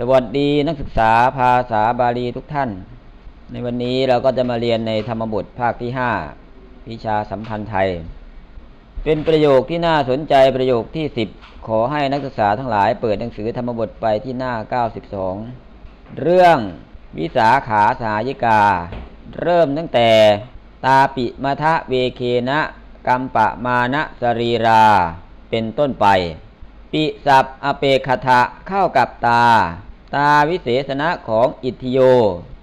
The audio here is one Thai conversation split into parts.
สวัสดีนักศึกษาภาษาบาลีทุกท่าน ในวันนี้เราก็จะมาเรียนในธรรมบทภาคที่ 5 วิชาสัมพันธ์ไทย เป็นประโยคที่น่าสนใจประโยคที่ 10 ขอให้นักศึกษาทั้งหลายเปิดหนังสือธรรมบทไปที่หน้า 92 เรื่องวิสาขาสายิกา เริ่มตั้งแต่ตาปิมทะเวเคนะกัมปะมานะสรีรา เป็นต้นไป ปิสับอเปคทะเข้ากับตา ตาวิเศษณะของอิทธิโย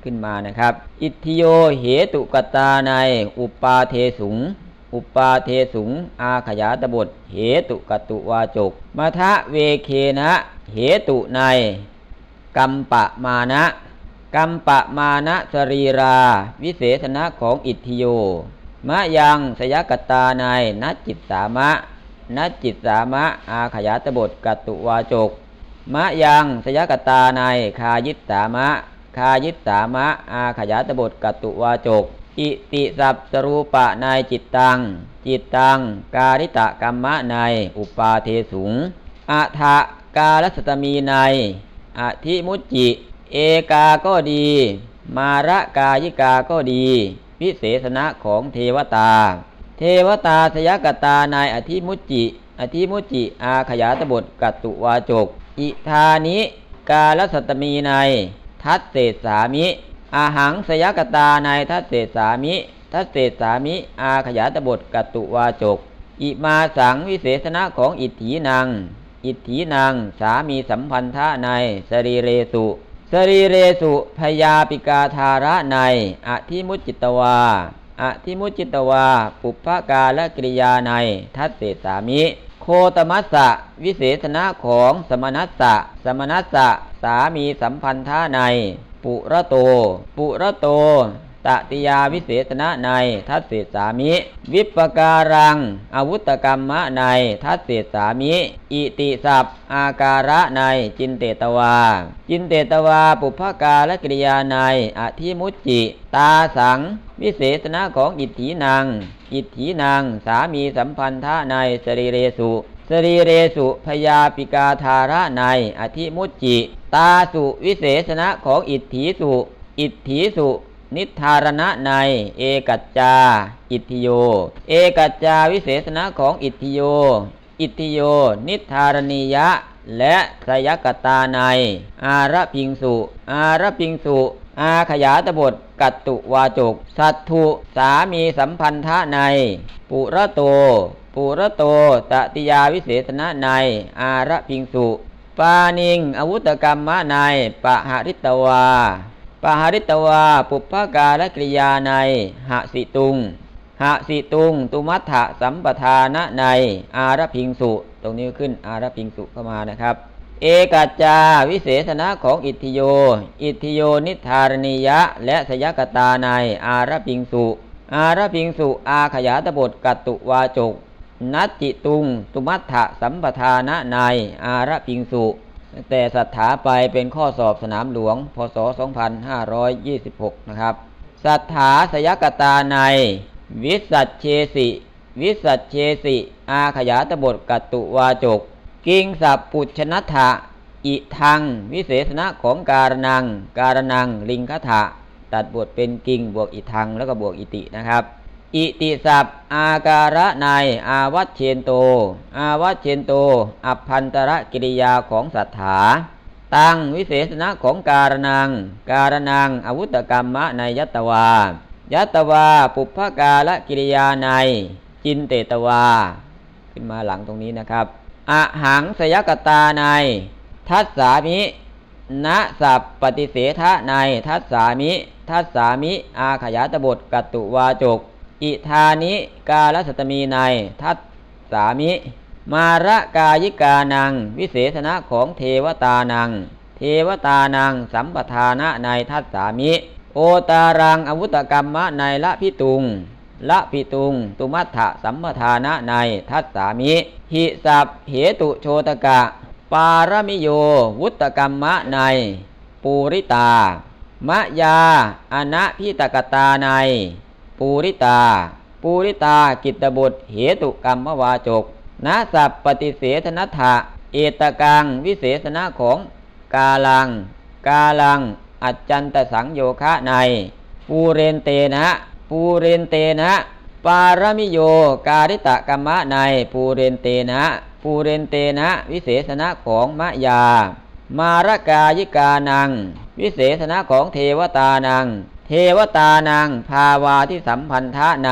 ขึ้นมานะครับ อิทธิโยเหตุกตาในอุปาเทสุง อุปาเทสุง อาขยาตบท เหตุกตุวาจกมาทะเวเคนะเหตุในกัมปะมานะกัมปะมานะสรีรา วิเศษณะของอิทธิโย มะยังสยกตาในนัจจิตสามะนัจจิตสามะอาขยาตบทกตุวาจก มะยังสยกตาในคายิตสามะ คายิตสามะ อาขยาตบทกตุวาจก อิติสัพสรูปะในจิตตัง จิตตัง การิตะกรรมะใน อุปาเทสุงอัฐะกาลสตมีใน อธิมุจจิ เอกาก็ดี มาระกายิกาก็ดีวิเศษณะของเทวตา เทวตาสยกตาในอธิมุจจิอธิมุจจิ อาขยาตบทกัตตุวาจก อิธานิกาลสัตมีในทัตเศสามิ อาหังสยกตาในทัตเศสามิ ทัตเศสามิ อาขยาตบทกตุวาจก อิมาสังวิเศษณะของอิทถีนังอิทถีนังสามีสัมพันธะในสรีเรสุสรีเรสุพยาปิกาธาระในอธิมุจจิตวาอธิมุจจิตวาปุพพกาและกริยาในทัตเศสามิ โคตมัสสะวิเศษณะของสมนัสสะสมนัสสะสามีสัมพันธะใน ปุระโต ปุระโตตติยาวิเศษณะในทัตเศษสามิ วิปการัง อาวุตกรรมะในทัตเศษสามิ อิติสัพอาการะในจินเตตวา จินเตตวา ปุพพกาและกริยาในอธิมุจจิ ตาสัง วิเศษณะของอิทธินังอิทธินังสามีสัมพันธะในสรีเรสุ สรีเรสุพยาปิกาธาระในอธิมุจจิ ตาสุวิเศษณะของอิทธิสุ อิทธิสุ นิทารณะใน เอกัจจา อิทธิโย เอกัจจาวิเศษณะของอิทธิโย อิทธิโย นิทารณียะ และสยกตาใน อาระพิงสุ อาระพิงสุอาขยาตบทกัตตุวาจก สัตถุสามีสัมพันธะใน ปุระโต ปุระโตตติยาวิเศษณะใน อาระพิงสุปานิงอาวุตกรรมะในปะหาริตวาปะหาริตวา ปุพพกาและกริยาในหะสิตุงหะสิตุง ตุมัฏฐะสัมปทานะใน อาระพิงสุ ตรงนี้ขึ้นอารพิงสุเข้ามานะครับ เอกัจจาวิเศษณะของอิทธิโย อิทธิโยนิธารณียะ และสยกตาในอารพิงสุ อารพิงสุอาขยาตบทกัตตุวาจก นัตจิตุง ตุมัฏฐะสัมปทานะในอารพิงสุแต่สัทธาไปเป็นข้อสอบสนามหลวง พศ 2526 นะครับสัทธาสยกตาใน วิสัชเชสิ วิสัชเชสิ อาขยาตบทกัตตุวาจก กิงสัพปุชนัตถะอิทัง วิเศษณะของการนัง การนัง ลิงคถะตัดบทเป็นกิงบวกอิทังแล้วก็บวกอิตินะครับ อิติสัพอาการะในอาวัชเชนโต อาวัชเชนโต อัพพันตระกิริยาของสัทธาตังวิเศษณะของการนัง การนังอาวุตกรรมะในยัตวา ยัตวาปุพพกาละกิริยาใน จินเตตวา ขึ้นมาหลังตรงนี้นะครับอะหังสยกตาในทัสสามิณสัพปฏิเสธะในทัสสามิทัสสามิ อาขยาตบทกัตุวาจก อิธานิกาลสัตมีในทัสสามิ มาระกายิกานัง วิเศษณะของเทวตานัง เทวตานัง สัมปทานะในทัสสามิ โอตารังอวุตกรรมะในละพิตุง ละพิตุง ตุมัฏฐะสัมปทานะในทัสสามิหิสัพเหตุโชตกะ ปารมิโย วุตกรรมะใน ปูริตามะยาอนะพิตกตาใน ปูริตา ปูริตากิตบุตรเหตุกรรมวาจกนะสัพปฏิเสธนัตถะเอตกังวิเศษณะของกาลัง กาลัง อัจจันตสังโยคะใน ปูเรนเตนะ ปูเรนเตนะ ปารมิโย การิตะกัมมะในปูเรนเตนะ ปูเรนเตนะ วิเศษณะของมะยา มารกายิกานัง วิเศษณะของเทวตานัง เทวตานัง ภาวาที่สัมพันธะใน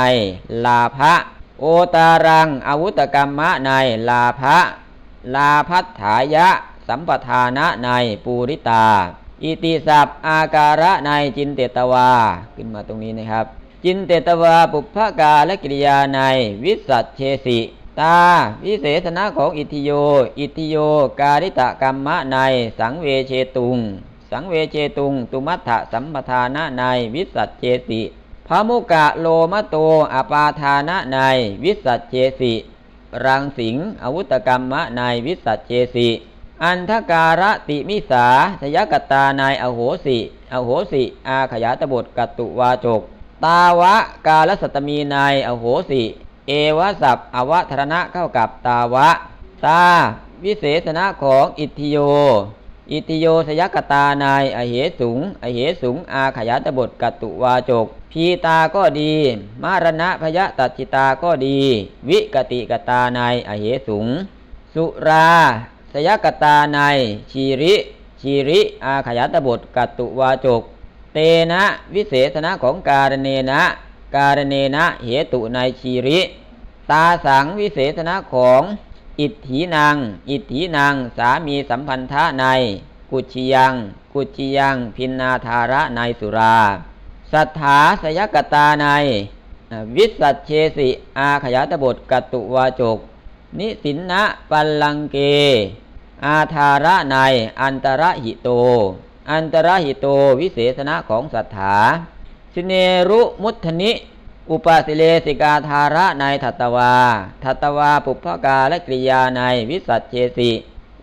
ลาภะโอตารังอาวุตกรรมะในลาภะลาพัฏฐายะ สัมปทานะในปูริตา อิติสัพอาการะในจินเตตวา ขึ้นมาตรงนี้นะครับ จินเตตวาปุพพกาและกิริยาในวิสัชเชสิ ตา วิเศษณะของอิทิโย อิทิโย การิตะกรรมะในสังเวเชตุง สังเวเชตุง ตุมัฏฐสัมปทานะในวิสัชเชสิพระมุกะโลมะโตอปาทานะในวิสัชเชสิรังสิงอาวุตกรรมะในวิสัชเชสิอันทการะติมิสาสยกตานายอโหสิ อโหสิ อาขยาตบทกตุวาจก ตาวะกาลสัตมีนายอโหสิ เอวสัพอวธรณะเข้ากับตาวะ ตา วิเศษณะของอิทธิโย อิติโยสยกตานายอเหสุง อเหสุง อาขยาตบทกตุวาจก พีตาก็ดี มารณะพยตัจิตาก็ดี วิกติกตานายอเหสุง สุราสยกตานายชีริชีริ อาขยาตบทกตุวาจก เตนะวิเศษณะของการเนนะการเนนะเหตุในชีริ ตาสังวิเศษณะของอิทถีนางอิทถีนางสามีสัมพันธะใน กุชิยัง กุชิยัง พินนาธาระในสุราสัทธาสยกตาใน วิสัชเชสิ อาขยาตบทกตุวาจก นิสินนะปัลลังเก อาธาระใน อันตรหิโต อันตรหิโตวิเศษณะของสัทธาสเนรุมุทนิ อุปสิเลสิกาธาระในทัตตวา ทัตตวาปุพพกาและกริยาในวิสัชเชสิ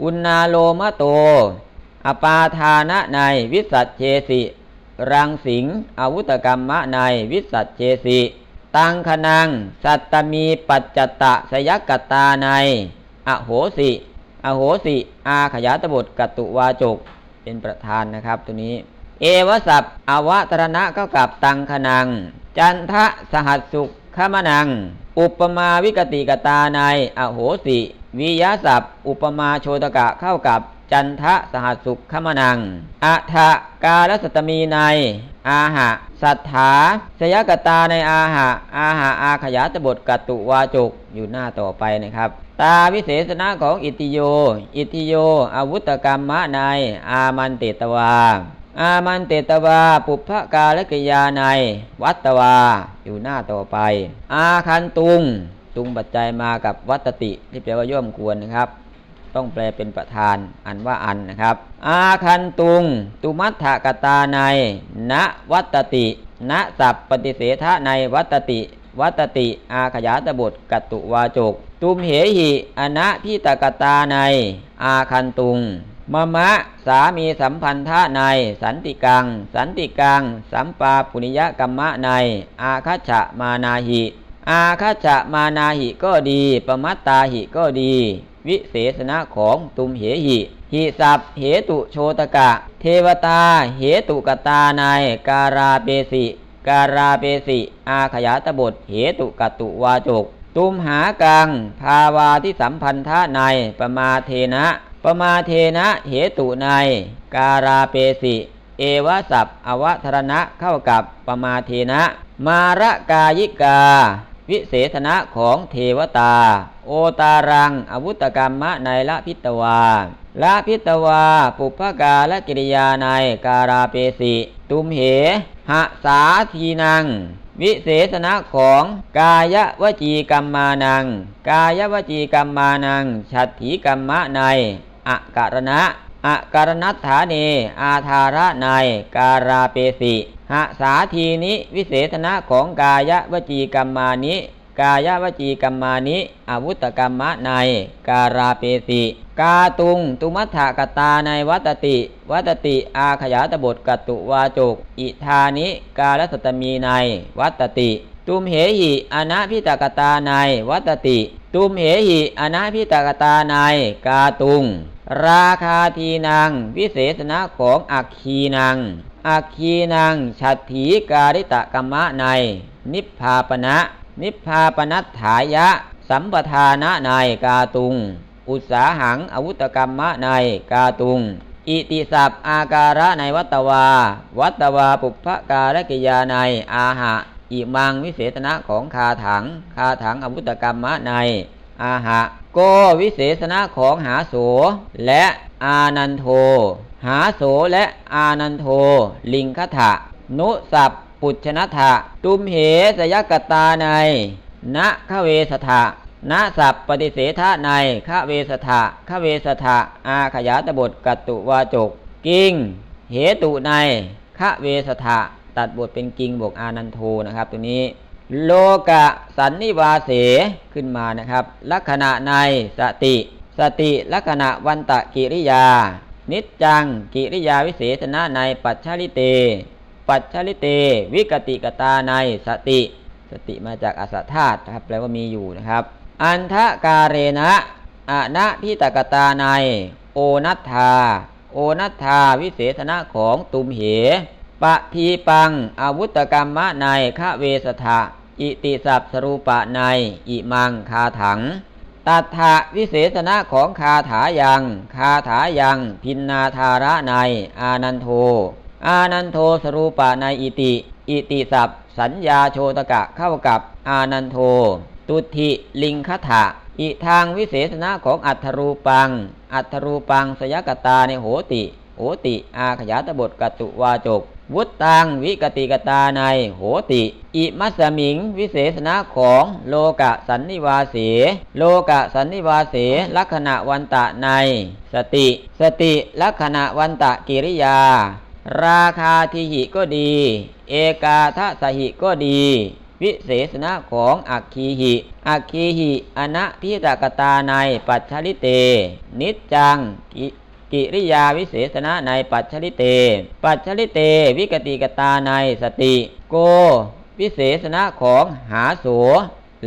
อุณาโลมะโต อปาทานะในวิสัชเชสิ รังสิงอาวุตกรรมะในวิสัชเชสิตังคนัง สัตตมีปัจจตะสยกตาใน อโหสิ อโหสิ อาขยาตบทกตุวาจก เป็นประธานนะครับตัวนี้ เอวสัพอวตรณะเข้ากับตังคนัง จันทะสหัสสุขขมนัง อุปมาวิกติกตาในอโหสิ วิยสัพอุปมาโชตกะเข้ากับ จันทะสหัสสุขขมนัง อัฏฐกาลสตมีใน อาหะ สัทธาสยกตาในอาหะ อาหะอาขยาตบทกตุวาจุกอยู่หน้าต่อไปนะครับ ตาวิเศษณะของอิติโย อิติโย อาวุตกรรมะใน อามันเตตวา อามันเตตวา ปุพพกาลกิยาใน วัตตวา อยู่หน้าต่อไป อาคันตุง ตุงปัจจัยมากับวัตติที่แปลว่าย่อมควรนะครับ ต้องแปลเป็นประธาน อันว่าอันนะครับ อาคันตุง ตุมัฏฐกตาในณวัตติณสัพปฏิเสธะในวัตติ วัตติ อาขยาตบทกตุวาจก ตุมเหหิอนะพิตกตาใน อาคันตุงมะมะสามีสัมพันธะใน สันติกัง สันติกัง สัมปาปุนิยกรรมะใน อาคัจฉมานาหิ อาคัจฉมานาหิก็ดี ปมัตตาหิก็ดี วิเศษณะของตุมเหหิหิสัพเหตุโชตกะ เทวตา เหตุกตาในการาเปสิ การาเปสิ อาขยาตบท เหตุกตุวาจก ตุมหากัง ภาวาที่สัมพันธะในปมาเทนะปมาเทนะเหตุในการาเปสิ เอวสัพอวธรณะเข้ากับปมาเทนะ มาระกายิกา วิเศษณะของเทวตา โอตารัง อวุตกรรมะในละพิตวาละพิตวา ปุพพกาและกิริยาในการาเปสิ ตุมเห หะสาทีนัง วิเศษณะของกายวจีกรรมานัง กายวจีกรรมานัง ฉัตถีกรรมะในอาการณะ อาการนัตถาเน อาธาระในการาเปสิหะสาทีนิวิเศษณะของกายวจีกรรมานิ กายวจีกรรมานิอาวุตกรรมะในการาเปสิกาตุง ตุมัฏฐกตาในวัตติ วัตติอาขยาตบทกตุวาจก อิธานิ กาลสตมีในวัตติ ตุมเหหิอนะพิตกตาในวัตติ ตุมเหหิอนะพิตกตาในกาตุง ราคาทีนางวิเศษณะของอักคีนางอักคีนางฉัตถีการิตกรรมะใน นิพพาปณะนิพพาปนัตถายะ สัมปทานะในกาตุง อุตสาหังอวุตกรรมะในกาตุง อิติศัพอาการะในวัตวา วัตวาปุพพการกิยาในอาหะอิมังวิเศษณะของคาถัง คาถังอวุตกรรมะในอาหะ โกวิเศษณะของหาโส และอานันโท หาโสและอานันโท ลิงคถะ นุสัพปุชนทะตุมเหสยกตาในณขเวสถะณสัพปฏิเสธะในขเวสถะขเวสถะอาขยาตบทกัตตุวาจก กิง เหตุในขเวสถะตัดบทเป็นกิงบวกอานันโทนะครับตัวนี้ โลกะสันนิวาเสขึ้นมานะครับ ลักษณะในสติ สติลักษณะวันตะกิริยา นิจจังกิริยาวิเศษณะในปัจฉริเต ปัจฉริเต วิกติกตาในสติ สติมาจากอสธาตุนะครับแปลว่ามีอยู่นะครับ อันทะกาเรนะอะนะพิตกตาใน โอนัทธา โอนัทธาวิเศษณะของตุมเหปะทีปังอาวุตกรรมะในขเวสถะ อิติสัพสรูปะในอิมังคาถัง ตัทธะวิเศษณะของคาถายัง คาถายัง พินนาธาระใน อานันโท อานันโทสรูปะในอิติ อิติสัพสัญญาโชตกะเข้ากับอานันโท ตุติลิงคถะอิทางวิเศษณะของอัทธรูปัง อัทธรูปังสยกตาในโหติ โหติ อาขยาตบทกตุวาจก วุตตังวิกติกตาในโหติ อิมัสมิง วิเศษณะของโลกะสันนิวาเส โลกะสันนิวาเสลักษณะวันตะใน สติ สติลักษณะวันตะกิริยา ราคาทิหิก็ดี เอกาทสหิก็ดี วิเศษณะของอักคีหิอักคีหิอนะพิตกตาในปัจฉริเต นิจจัง กิริยาวิเศษณะในปัจฉริเต ปัจฉริเต วิกติกตาในสติ โก วิเศษณะของหาโส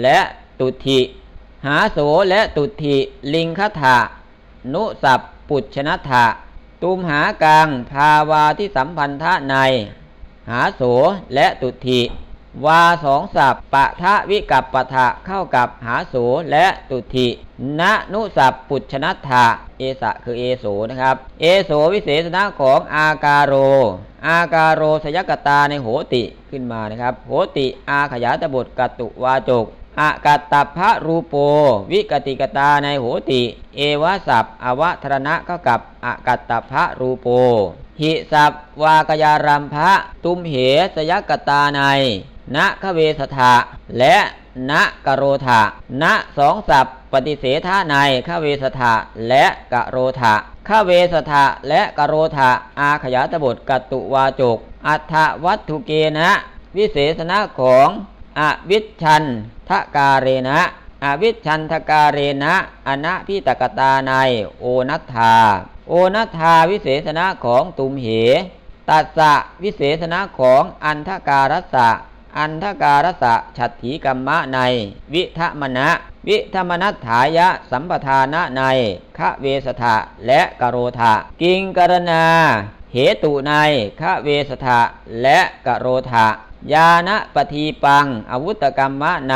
และตุถิหาโสและตุถิลิงคถะนุสัพปุชนทะตุมหากังภาวาที่สัมพันธะใน หาโสและตุถิ วาสองสับปะทะวิกับปะทะเข้ากับหาโสและตุถิณนุสับปุชนัตถะเอสะคือเอโสนะครับ เอโสวิเศษณะของอากาโร อากาโรสยกตาในโหติขึ้นมานะครับ โหติอาขยาตบทกตุวาจกอกัตตพระรูโป วิกติกตาในโหติ เอวสัพอวทรณะเข้ากับอกัตตพระรูโปหิสัพวากยารัมภะตุมเหสยกตาใน ณขเวสถะและณกโรธะณสองสัพปฏิเสธาในขเวสถะและกโรธะขเวสถะและกโรธะอาขยาตบทกตุวาจก อัฏฐวัตถุเกนะ วิเศษณะของอวิชชันทการเรนะอวิชชันทการเรนะอนะพิตกตาในโอนัทธา โอนัทธาวิเศษณะของตุมเหตัสสะวิเศษณะของอันทการัสสะ อันทการสะฉัตถีกัมมะใน วิทมณะ วิธมนัฐายะสัมปทานะในคะเวสถะและกโรธะกิงกรณา เหตุในคะเวสถะและกโรธะยานะปทีปังอาวุตกรรมะใน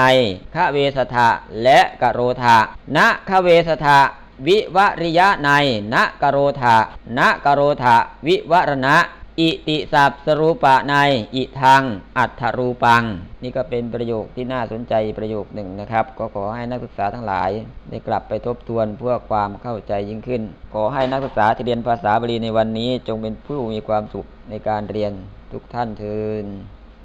ขเวสถะและกโรธาณขเวสถะวิวริยะในณกโรธาณกโรธาวิวรณะ อิติสัพสรูปะในอิทัง อัตถรูปัง นี่ก็เป็นประโยคที่น่าสนใจประโยคหนึ่งนะครับ ก็ขอให้นักศึกษาทั้งหลาย ได้กลับไปทบทวนเพื่อความเข้าใจยิ่งขึ้น ขอให้นักศึกษาที่เรียนภาษาบาลีในวันนี้ จงเป็นผู้มีความสุขในการเรียนทุกท่านเทิน